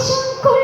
Deixa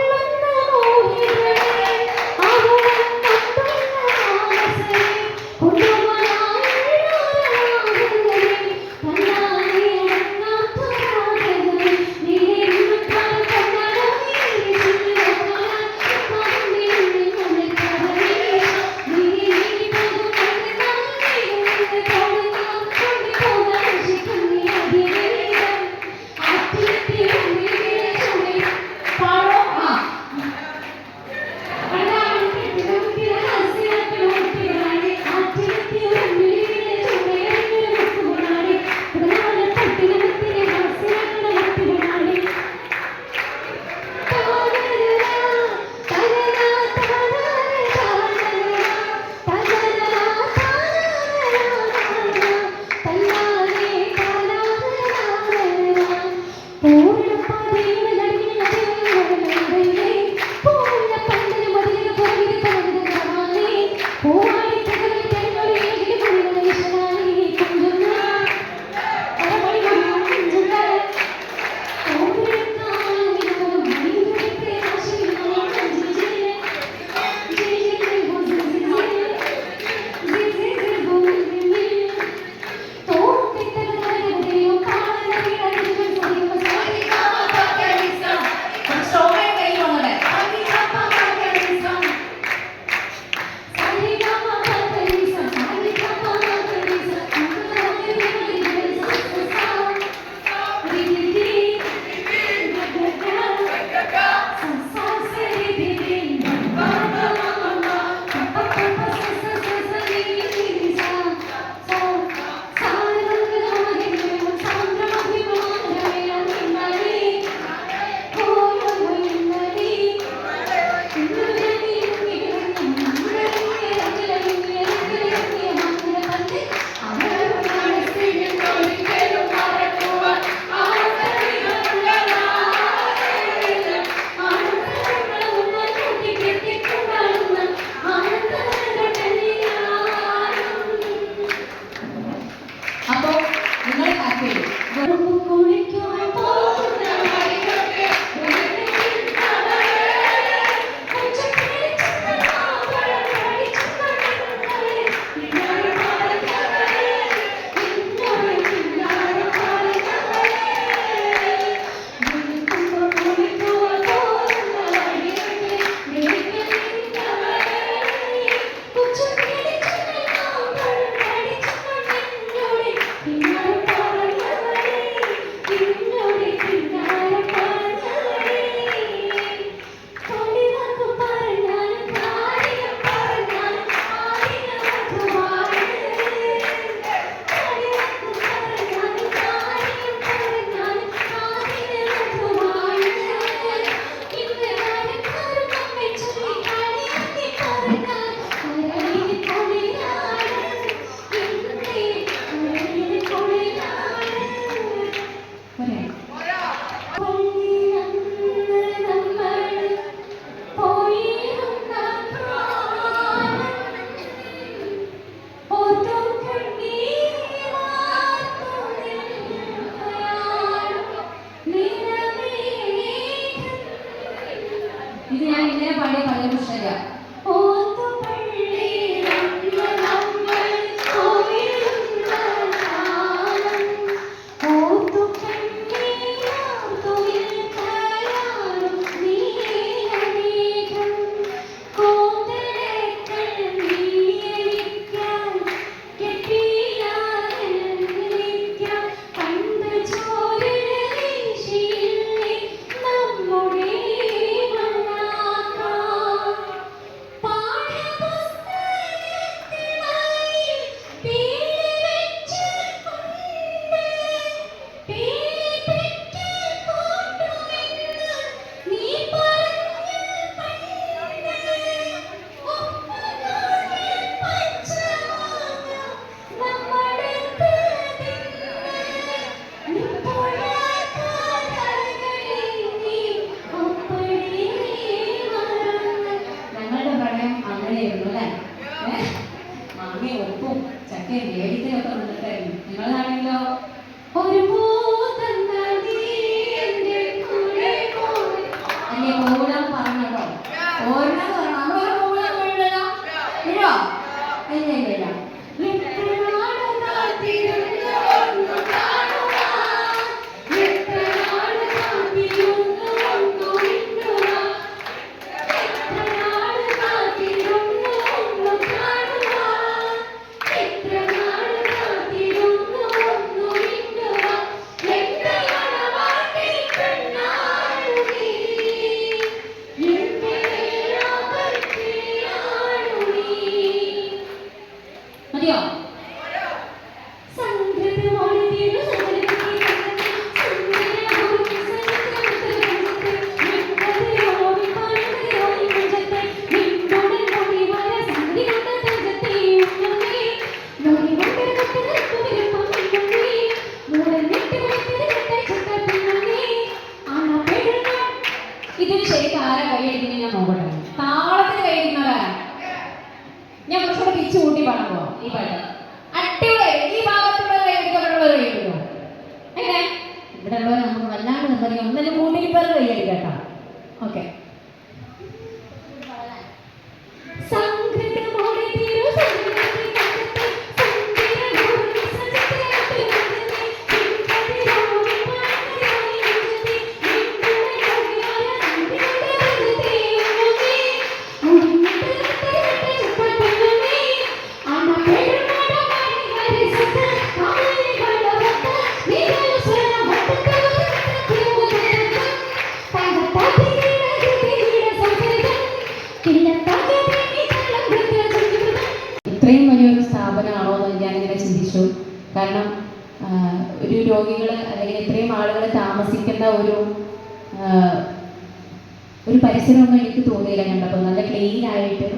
ഒരു പരിസരമൊന്നും എനിക്ക് തോന്നിയില്ല കണ്ടപ്പോൾ. നല്ല ക്ലീൻ ആയിട്ട്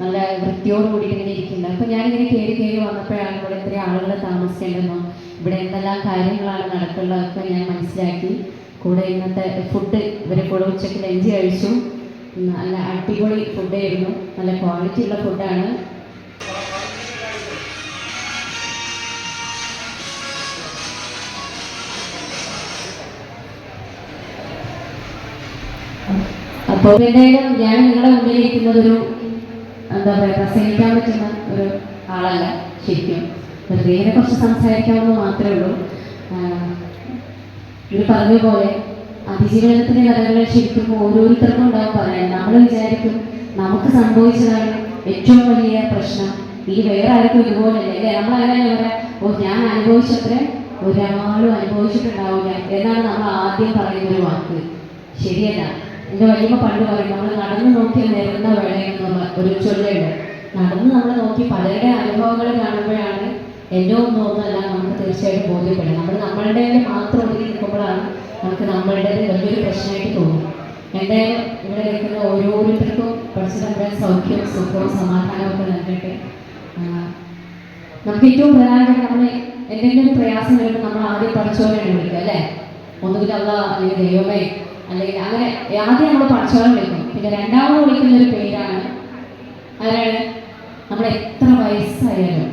നല്ല വൃത്തിയോട് കൂടിയിട്ട് ഇങ്ങനെ ഇരിക്കുന്നത് അപ്പോൾ ഞാനിങ്ങനെ കയറി കയറി വന്നപ്പോഴാണ് ഇവിടെ ഇത്രയും ആളുകൾ താമസിക്കേണ്ടതെന്നോ ഇവിടെ എന്തെല്ലാം കാര്യങ്ങളാണ് നടക്കുന്നതൊക്കെ ഞാൻ മനസ്സിലാക്കി. കൂടെ ഇന്നത്തെ ഫുഡ് ഇവരെ കൂടെ ഉച്ചയ്ക്ക് ലഞ്ച് കഴിച്ചു. നല്ല അടിപൊളി ഫുഡായിരുന്നു നല്ല ക്വാളിറ്റി ഉള്ള ഫുഡാണ് അപ്പോൾ എന്തായാലും ഞാൻ നിങ്ങളുടെ മുന്നിലിരിക്കുന്നത് ഒരു എന്താ പറയുക പ്രസംഗിക്കാൻ പറ്റുന്ന ഒരു ആളല്ല ശരിക്കും. വെറുതെ കുറച്ച് സംസാരിക്കാമെന്ന് മാത്രമേ ഉള്ളൂ. ഇത് പറഞ്ഞ പോലെ അതിജീവനത്തിന്റെ കഥകളെ ശരിക്കും ഓരോരുത്തർക്കും ഉണ്ടാവും പറയാൻ. നമ്മൾ വിചാരിക്കും നമുക്ക് സംഭവിച്ചതാണ് ഏറ്റവും വലിയ പ്രശ്നം. ഈ വേറെ ആർക്കും ഇതുപോലല്ലേ അല്ലേ നമ്മൾ അങ്ങനെ പറയാം ഓ ഞാൻ അനുഭവിച്ചത്ര ഒരാളും അനുഭവിച്ചിട്ടുണ്ടാവില്ല എന്നാണ് നമ്മൾ ആദ്യം പറയുന്ന ഒരു വാക്ക്. ശരിയല്ല. എന്റെ വലിയമ്മ പണ്ട് പറയും നമ്മൾ നടന്നു നോക്കിയാൽ നേരുന്ന വേളയെന്നുള്ള ഒരു ചൊല്ലുണ്ട്. നടന്ന് നമ്മൾ നോക്കി പലരുടെ അനുഭവങ്ങൾ കാണുമ്പോഴാണ് എന്റെ ഒന്നും ഒന്നല്ല നമുക്ക് തീർച്ചയായിട്ടും ബോധ്യപ്പെടും നമ്മൾ നമ്മളുടെ മാത്രം ഒതുങ്ങി നിൽക്കുമ്പോഴാണ് നമുക്ക് നമ്മളുടേത് വലിയൊരു പ്രശ്നമായിട്ട് തോന്നും എന്തായാലും ഇവിടെ നിൽക്കുന്ന ഓരോരുത്തർക്കും നമ്മുടെ സൗഖ്യവും സുഖവും സമാധാനവും ഒക്കെ നൽകട്ടെ. നമുക്ക് ഏറ്റവും പ്രധാനപ്പെട്ട നമ്മൾ എന്തെങ്കിലും പ്രയാസം വരുമ്പോൾ നമ്മൾ ആദ്യം പഠിച്ചോനെ വിളിക്കുക അല്ലേ? ഒന്നുകിൽ അല്ല അല്ലെങ്കിൽ ദൈവമേ അല്ലെങ്കിൽ അങ്ങനെ ആദ്യം നമ്മൾ പഠിച്ചോളം വിളിക്കും. പിന്നെ രണ്ടാമത് വിളിക്കുന്ന ഒരു പേരാണ്. ആരാണ്? നമ്മൾ എത്ര വയസ്സായാലും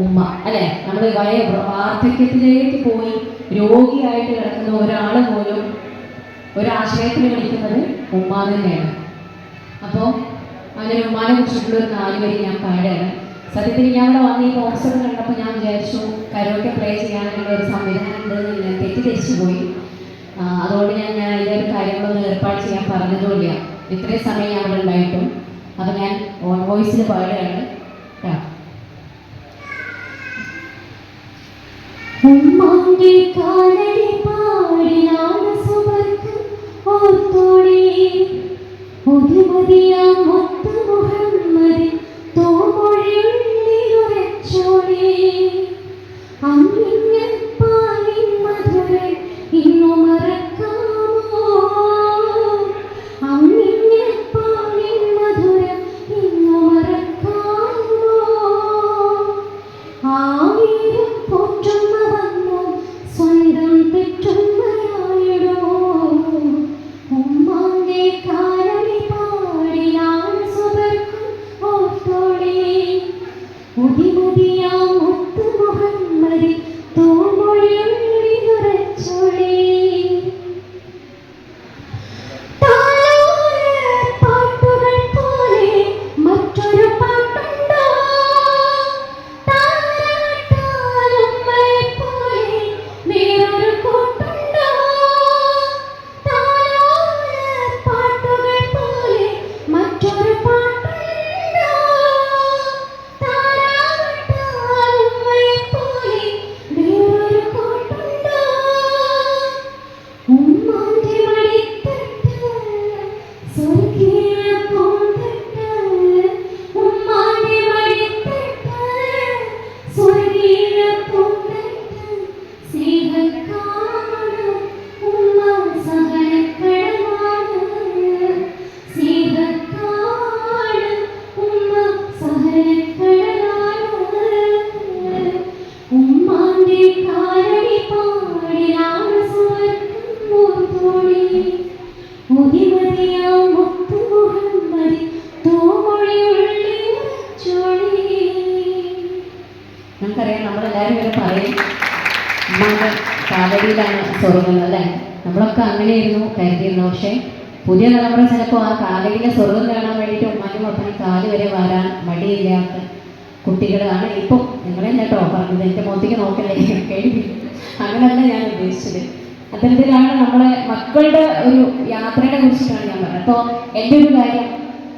ഉമ്മ അല്ലെ? നമ്മൾ വയ വാർദ്ധക്യത്തിലേക്ക് പോയി രോഗിയായിട്ട് കിടക്കുന്ന ഒരാൾ പോലും ഒരാശയത്തിൽ വിളിക്കുന്നത് ഉമ്മ തന്നെയാണ്. അപ്പോൾ അങ്ങനെ ഉമ്മാനെ കുറിച്ചിട്ടുള്ള ഒരു നാല് വരി ഞാൻ പാടുകയാണ്. സത്യത്തിൽ ഞാൻ ഇവിടെ വന്ന് ഈ പോസ്റ്റർ കണ്ടപ്പോൾ ഞാൻ വിചാരിച്ചു കരോക്കെ പ്ലേ ചെയ്യാനുള്ള ഒരു സംവിധാനം ഉണ്ടെന്ന് ഞാൻ തെറ്റിദ്ധരിച്ചു പോയി അതുകൊണ്ട് ഞാൻ ഞാൻ ഒരു കാര്യങ്ങളൊന്നും ഏർപ്പാട് ചെയ്യാൻ പറഞ്ഞതുമില്ല. ഇത്രയും സമയം ഞാൻ അവിടെ ഉണ്ടായിട്ടും. അപ്പം ഞാൻ ഓൺ വോയിസിൽ പാടുകയാണ് ഉമ്മാന്റെ ഓർത്തോടെ. ഒരു മതിയാ മുഹമ്മദ് കാലടിയിലാണ് സ്വർഗം അല്ലേ? നമ്മളൊക്കെ അങ്ങനെയായിരുന്നു കരുതിയിരുന്നു പക്ഷേ പുതിയ തലമുറ ചിലപ്പോൾ ആ കാലയിലെ സ്വർഗം കാണാൻ വേണ്ടിയിട്ട് ഉമ്മാനും അപ്പനും കാൽ വരെ വരാൻ മടിയില്ലാത്ത കുട്ടികളാണ് ഇപ്പം. നിങ്ങളെ കേട്ടോ പറഞ്ഞത്. എന്റെ മുഖത്തേക്ക് നോക്കല്ലേ? കേൾവി. അങ്ങനെയല്ല ഞാൻ ഉദ്ദേശിച്ചത്. അത്തരത്തിലാണ് നമ്മളെ മക്കളുടെ ഒരു യാത്രയെ കുറിച്ചിട്ടാണ് ഞാൻ പറഞ്ഞത്. അപ്പോൾ എന്റെ ഒരു കാര്യം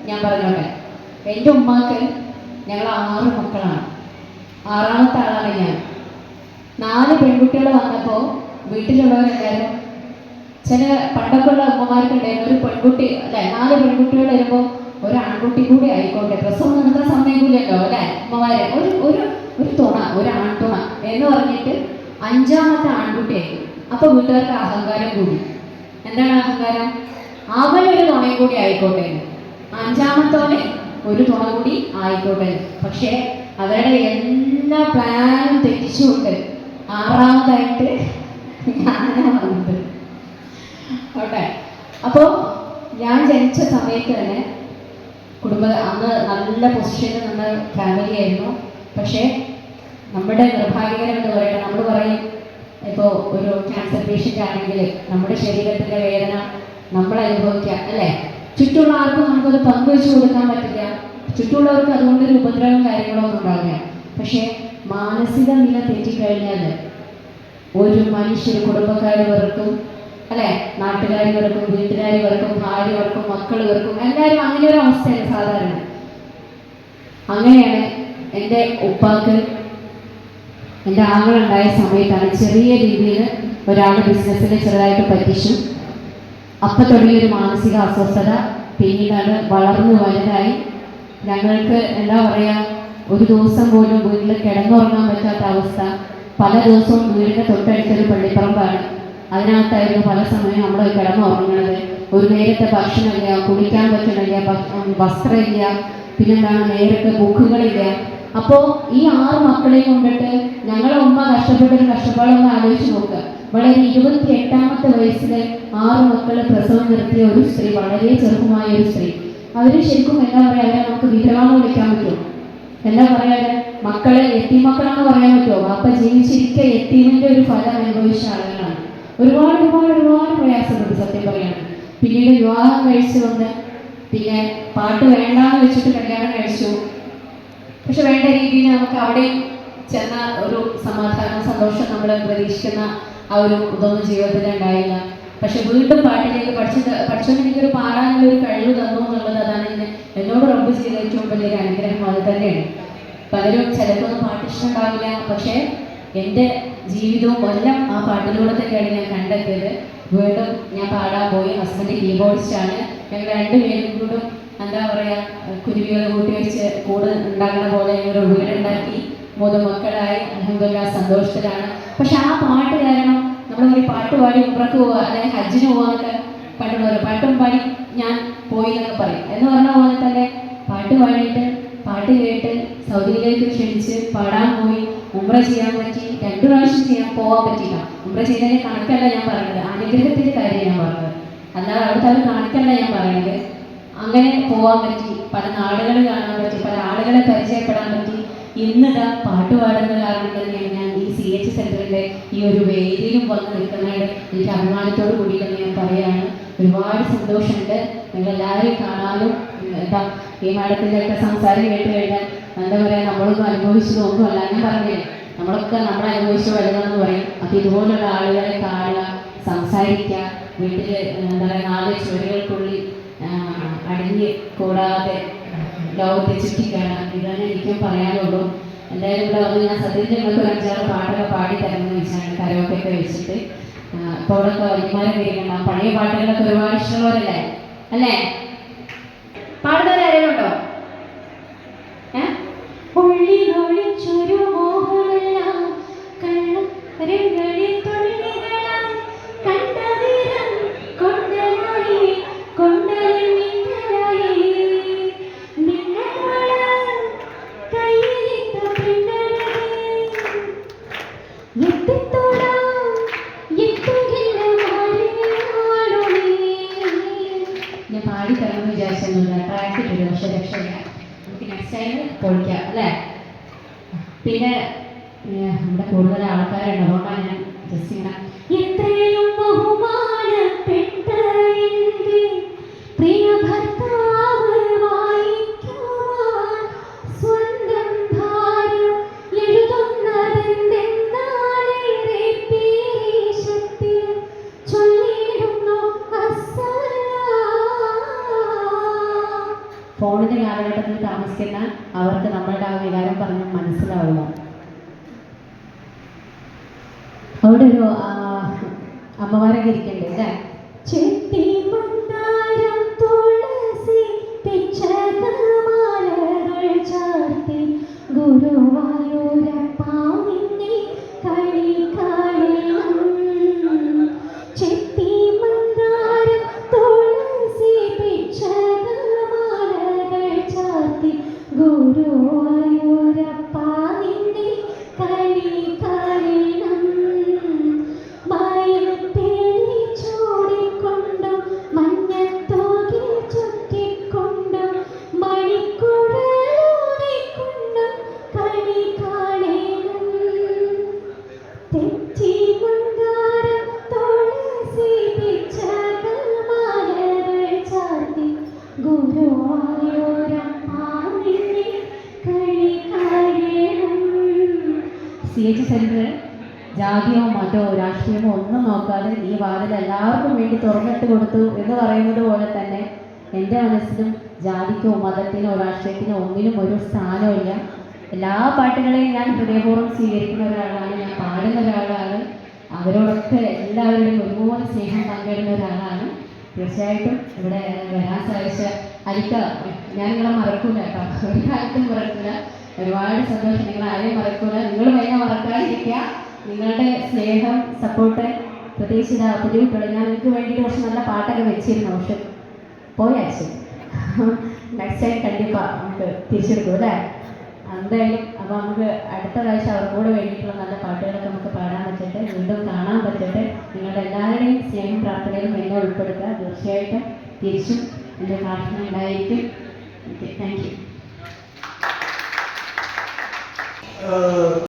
ഞാൻ പറഞ്ഞോട്ടെ. എന്റെ ഉമ്മാക്ക് ഞങ്ങൾ ആറ് മക്കളാണ്. ആറാമത്തെ ആളാണ് ഞാൻ. നാല് പെൺകുട്ടികൾ വന്നപ്പോൾ വീട്ടിലുള്ളവരെല്ലാവരും ചില പണ്ടൊക്കെയുള്ള അമ്മമാർക്കുണ്ടായിരുന്നു ഒരു പെൺകുട്ടി അല്ലെ? നാല് പെൺകുട്ടികൾ വരുമ്പോൾ ഒരു ആൺകുട്ടി കൂടി ആയിക്കോട്ടെ. പ്രസവം നടത്താൻ സമയമില്ലല്ലോ അല്ലെ? അമ്മമാരെ. ഒരു ഒരു ഒരു തുണ ഒരു ആൺതുണ എന്ന് പറഞ്ഞിട്ട് അഞ്ചാമത്തെ ആൺകുട്ടിയായി അപ്പൊ വീട്ടുകാർക്ക് അഹങ്കാരം കൂടി. എന്താണ് അഹങ്കാരം? അവനൊരു തുണയും കൂടി ആയിക്കോട്ടെ. അഞ്ചാമത്തോടെ ഒരു തുണ കൂടി ആയിക്കോട്ടെ. പക്ഷേ അവരുടെ എല്ലാ പ്ലാനും തെറ്റിച്ചുകൊണ്ട് ആറാമതായിട്ട് ഞാനാണ് വന്നത്. ഓട്ടെ അപ്പോൾ ഞാൻ ജനിച്ച സമയത്ത് തന്നെ കുടുംബ അന്ന് നല്ല പൊസിഷനിൽ നിന്ന ഫാമിലി ആയിരുന്നു. പക്ഷേ നമ്മുടെ നിർഭാഗ്യകരം എന്ന് പറയുന്നത് നമ്മൾ പറയും ഇപ്പോൾ ഒരു ക്യാൻസർ പേഷ്യന്റ് ആണെങ്കിൽ നമ്മുടെ ശരീരത്തിന്റെ വേദന നമ്മൾ അനുഭവിക്കുക അല്ലേ? ചുറ്റുള്ള ആർക്കും നമുക്കത് പങ്കുവെച്ച് കൊടുക്കാൻ പറ്റില്ല. ചുറ്റുമുള്ളവർക്ക് അതുകൊണ്ടൊരു ഉപദ്രവം കാര്യങ്ങളോ ഒന്നും ഉണ്ടാവില്ല. പക്ഷേ മാനസിക നില തെറ്റിക്കഴിഞ്ഞാൽ ഒരു മനുഷ്യർ കുടുംബക്കാർ വെറുക്കും അല്ലെ? നാട്ടുകാർ വെറുക്കും വീട്ടുകാർ വെറുക്കും ഭാര്യ വെറുക്കും മക്കൾ വെറുക്കും എല്ലാവരും അങ്ങനെ ഒരു അവസ്ഥയാണ് സാധാരണ. അങ്ങനെയാണ് എന്റെ ഉപ്പാക്ക് എന്റെ ആങ്ങളുണ്ടായ സമയത്താണ് ചെറിയ രീതിയിൽ ഒരാൾ ബിസിനസ്സിൽ ചെറുതായിട്ട് പറ്റിച്ചു. അപ്പം തുടങ്ങിയൊരു മാനസിക അസ്വസ്ഥത പിന്നീടാണ് വളർന്നു വലുതായി ഞങ്ങൾക്ക് എന്താ പറയുക ഒരു ദിവസം പോലും വീട്ടിൽ കിടന്നുറങ്ങാൻ പറ്റാത്ത അവസ്ഥ. പല ദിവസവും വീടിന്റെ തൊട്ടടുത്തൊരു പള്ളിപ്പറമ്പാണ്. അതിനകത്തായിരുന്നു പല സമയം നമ്മൾ കിടന്നുറങ്ങുന്നത് ഒരു നേരത്തെ ഭക്ഷണമില്ല കുടിക്കാൻ പറ്റണില്ല വസ്ത്രമില്ല പിന്നെന്താണ് നേരത്തെ ബുക്കുകളില്ല. അപ്പോൾ ഈ ആറ് മക്കളെയും കൊണ്ടിട്ട് ഞങ്ങളെ ഉമ്മ കഷ്ടപ്പെട്ടൊരു കഷ്ടപ്പാടൊന്ന് ആലോചിച്ച് നോക്കുക വളരെ ഇരുപത്തി എട്ടാമത്തെ വയസ്സിൽ ആറ് മക്കളെ പ്രസവം നിർത്തിയ ഒരു സ്ത്രീ വളരെ ചെറുപ്പമായ ഒരു സ്ത്രീ. അവർ ശരിക്കും എന്താ പറയാ അവരെ നമുക്ക് വിധവാന്ന് വിളിക്കാൻ പറ്റുമോ? എന്താ പറയാ മക്കളെ എത്തിമക്കളാന്ന് പറയാൻ പറ്റുമോ? അപ്പൊ ജീവിച്ചിരിക്കെ എത്തിമിന്റെ ഒരു ഫലം അനുഭവിച്ച ആളുകളാണ്. ഒരുപാട് ഒരുപാട് ഒരുപാട് പ്രയാസമുണ്ട് സത്യം പറയാണ്. പിന്നീട് വിവാഹം കഴിച്ചു വന്ന് പിന്നെ പാട്ട് വേണ്ടാന്ന് വെച്ചിട്ട് കല്യാണം കഴിച്ചു. പക്ഷെ വേണ്ട രീതിയിൽ നമുക്ക് അവിടെയും ചെന്ന ഒരു സമാധാനം സന്തോഷം നമ്മൾ പ്രതീക്ഷിക്കുന്ന ആ ഒരു ഇതൊന്നും ജീവിതത്തിൽ ഉണ്ടായില്ല പക്ഷെ വീണ്ടും പാട്ടിലേക്ക് പഠിച്ചു പഠിച്ചുകൊണ്ട് എനിക്കൊരു പാടാനുള്ള ഒരു കഴിവ് തന്നു എന്നുള്ളത് അതാണ് എന്നെ എന്നോട് റബ്ബ് ചെയ്ത ഏറ്റവും വലിയൊരു അനുഗ്രഹം അത് തന്നെയാണ്. പലരും ചിലപ്പോൾ പാട്ട് ഇഷ്ടം ഉണ്ടാവില്ല പക്ഷേ എന്റെ ജീവിതവും എല്ലാം ആ പാട്ടിലൂടെ തന്നെയാണ് ഞാൻ കണ്ടെത്തിയത്. വീണ്ടും ഞാൻ പാടാൻ പോയി. ഹസ്ബൻഡ് കീബോർഡിസ്റ്റാണ്. ഞങ്ങൾ രണ്ടുപേരും കൂടും എന്താ പറയുക കുരുവികൾ കൂട്ടി വെച്ച് കൂട് ഉണ്ടാകുന്ന പോലെ ഞങ്ങൾ വീടുണ്ടാക്കി. മൂന്ന് മക്കളായി. അഹമ്മദ് സന്തോഷത്തിലാണ്. പക്ഷെ ആ പാട്ട് കാരണം നമ്മൾ ഒരു പാട്ട് പാടി ഉമ്രക്ക് പോവുക അല്ലെങ്കിൽ ഹജ്ജിന് പോവാന്നൊക്കെ പോലെ പാട്ടും പാടി ഞാൻ പോയി എന്നൊക്കെ പറയും. എന്ന് പറഞ്ഞ പോലെ തന്നെ പാട്ട് പാടിയിട്ട് പാട്ട് കേട്ട് സൗദിയിലേക്ക് ക്ഷണിച്ച് പാടാൻ പോയി ഉമ്ര ചെയ്യാൻ പറ്റി രണ്ടു പ്രാവശ്യം ചെയ്യാൻ പോകാൻ പറ്റില്ല ഉമ്ര ചെയ്തതിന്റെ കണക്കല്ല ഞാൻ പറയുന്നത്. അനുഗ്രഹത്തിന്റെ കാര്യം ഞാൻ പറഞ്ഞത് അല്ലാതെ അവിടുത്തെ അവർ കണക്കല്ല ഞാൻ പറയുന്നത്. അങ്ങനെ പോകാൻ പറ്റി. പല നാടുകൾ കാണാൻ പറ്റി പല ആളുകളെ പരിചയപ്പെടാൻ പറ്റി. ഇന്നിതാ പാട്ട് പാടുന്ന കാരണം തന്നെയാണ് ഞാൻ ഈ സി എച്ച് സെന്ററിന്റെ ഈ ഒരു വേദിയിലും വന്ന് നിൽക്കുന്നതായിട്ട് എനിക്ക് അഭിമാനത്തോട് കൂടി തന്നെ ഞാൻ പറയാണ് ഒരുപാട് സന്തോഷമുണ്ട്. നിങ്ങളെല്ലാവരും കാണാനും എന്താ ഈ മാഡത്തിന്റെയൊക്കെ സംസാരം കേട്ട് കഴിഞ്ഞാൽ എന്താ പറയുക നമ്മളൊന്നും അനുഭവിച്ചതൊന്നുമല്ല ഞാൻ പറഞ്ഞില്ലേ നമ്മളൊക്കെ നമ്മൾ അനുഭവിച്ച വരുന്നതെന്ന് പറയും. അപ്പം ഇതുപോലുള്ള ആളുകളെ കാണുക സംസാരിക്കുക വീട്ടിൽ എന്താ പറയുക നാല് ചുവരുകൾക്കുള്ളിൽ അടങ്ങി കൂടാതെ ലോകത്തെ ചുറ്റിക്കാണാം ഇതാണ് എനിക്കും പറയാനുള്ളൂ. എന്തായാലും ഇവിടെ വന്ന് ഞാൻ സത്യത്തിൽ നിങ്ങൾക്ക് ഒരു അഞ്ചാറ് പാട്ടൊക്കെ പാടി തരുമെന്ന് വെച്ചാണ് കരോക്കൊക്കെ വെച്ചിട്ട് ഇപ്പോൾ അവിടെ വലിയമാരെ കേൾക്കണം പഴയ പാട്ടുകളൊക്കെ ഒരുപാട് ഇഷ്ടമുള്ളവരല്ലേ? അല്ലേ? പാടുന്നവരാരെങ്കിലും ഏഹ് ഏ? ഉള്ളിലൊളിച്ചൊരു മോഹമല്ല. കണ്ണുകളിൽ സി എച്ച് സെന്റർ ജാതിയോ മതമോ രാഷ്ട്രീയമോ ഒന്നും നോക്കാതെ ഈ വാതിൽ എല്ലാവർക്കും വേണ്ടി തുറന്നിട്ട് കൊടുത്തു എന്ന് പറയുന്നത് പോലെ തന്നെ എന്റെ മനസ്സിലും ജാതിക്കോ മതത്തിനോ രാഷ്ട്രീയത്തിനോ ഒന്നിനും ഒരു സ്ഥാനമില്ല എല്ലാ പാട്ടുകളെയും ഞാൻ ഹൃദയപൂർവം സ്വീകരിക്കുന്ന ഒരാളാണ് ഞാൻ പാടുന്ന ഒരാളാണ്. അവരോടൊക്കെ എല്ലാവരുടെയും ഒരുപോലെ സ്നേഹം പങ്കിടുന്ന ഒരാളാണ്. തീർച്ചയായിട്ടും ഇവിടെ വരാൻ സാധിച്ച അലിക്ക ഞാൻ നിങ്ങളെ മറക്കൂല കേട്ടോ. ഒരു കാലത്തും മറക്കൂല. ഒരുപാട് സന്തോഷം. നിങ്ങൾ ആരെയും മറക്കൂല. നിങ്ങൾ വൈകാൻ മറക്കാതിരിക്കുക. നിങ്ങളുടെ സ്നേഹം സപ്പോർട്ട് പ്രത്യേകിച്ച് ഇതാ ഞാൻ നിങ്ങൾക്ക് വേണ്ടിയിട്ട് കുറച്ച് നല്ല പാട്ടൊക്കെ വെച്ചിരുന്നു. പക്ഷെ പോയാച്ചു നെക്സ്റ്റ് ടൈം കണ്ടിപ്പാ. നമുക്ക് തിരിച്ചെടുക്കും അല്ലേ? എന്തായാലും അപ്പോൾ നമുക്ക് അടുത്ത പ്രാവശ്യം അവർക്ക് കൂടെ വേണ്ടിയിട്ടുള്ള നല്ല പാട്ടുകളൊക്കെ നമുക്ക് പാടാൻ പറ്റട്ടെ വീണ്ടും കാണാൻ പറ്റട്ടെ. നിങ്ങളുടെ എല്ലാവരുടെയും സ്നേഹം പ്രാർത്ഥനയിലും എന്നെ ഉൾപ്പെടുത്തുക. തീർച്ചയായിട്ടും തിരിച്ചും എന്റെ പ്രാർത്ഥന ഉണ്ടായിരിക്കും. Thank you